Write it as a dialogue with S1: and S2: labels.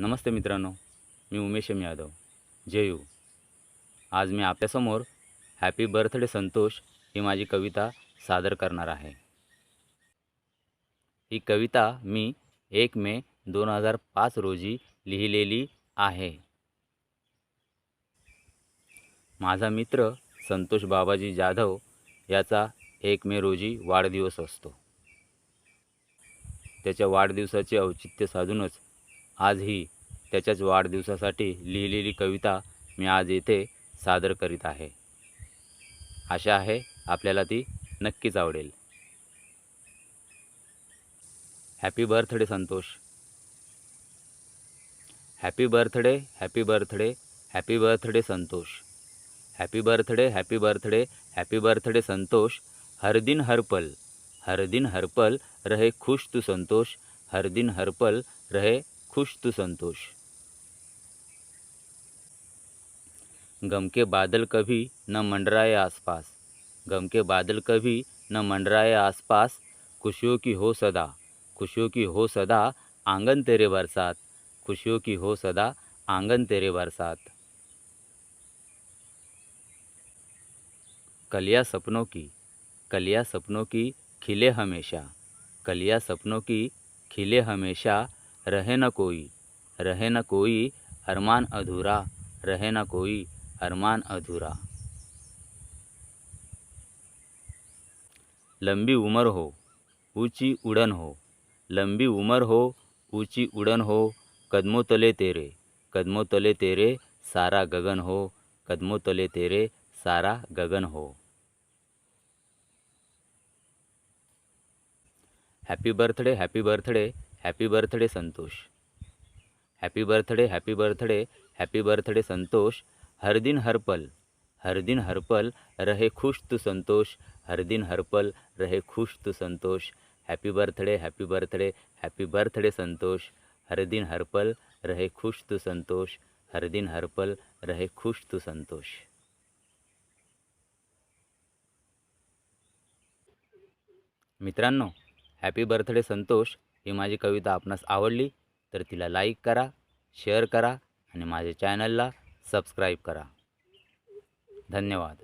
S1: नमस्ते मित्रांनो मी उमेश एम यादव. जयू हो. आज मी आपल्यासमोर हॅपी बर्थडे संतोष ही माझी कविता सादर करणार आहे. ही कविता मी एक मे दोन हजार पाच रोजी लिहिलेली आहे. माझा मित्र संतोष बाबाजी जाधव याचा एक मे रोजी वाढदिवस असतो. त्याच्या वाढदिवसाचे औचित्य साधूनच आजही त्याच्याच वाढदिवसासाठी लिहिलेली कविता मी आज येथे सादर करीत आहे. आशा आहे आपल्याला ती नक्कीच आवडेल. Happy birthday Santosh. Happy birthday happy birthday happy birthday Santosh. Happy birthday happy birthday happy birthday Santosh. हर दिन हर पल हर दिन हर पल रहे खुश तू संतोष. हर दिन हर पल रहे खुश तो संतोष। गम के बादल कभी न मंडराए आसपास, गम के बादल कभी न मंडराए आसपास, खुशियों की हो सदा, खुशियों की हो सदा आँगन तेरे बरसात, खुशियों की हो सदा आँगन तेरे बरसात। कलिया सपनों की, कलिया सपनों की खिले हमेशा, कलिया सपनों की खिले हमेशा रहे न कोई, रहे न कोई अरमान अधूरा, रहे न कोई अरमान अधूरा। लंबी उम्र हो, ऊँची उड़न हो, लंबी उम्र हो, ऊँची उड़न हो, कदमों तले तेरे, कदमों तले तेरे सारा गगन हो, कदमों तले तेरे सारा गगन हो। Happy birthday happy birthday happy birthday Santosh happy birthday happy birthday happy birthday Santosh हर दिन हर पल, हर दिन हर पल रहे खुश तू संतोष हर दिन हर पल रहे खुश तू Santosh happy birthday happy birthday happy birthday Santosh हर दिन हर पल रहे खुश तू संतोष हर दिन हर पल रहे खुश तू संतोष मित्रांनो हॅपी बर्थडे संतोष ही माझी कविता आपणास आवडली तर तिला लाईक करा शेअर करा आणि माझ्या चॅनलला सबस्क्राईब करा. धन्यवाद.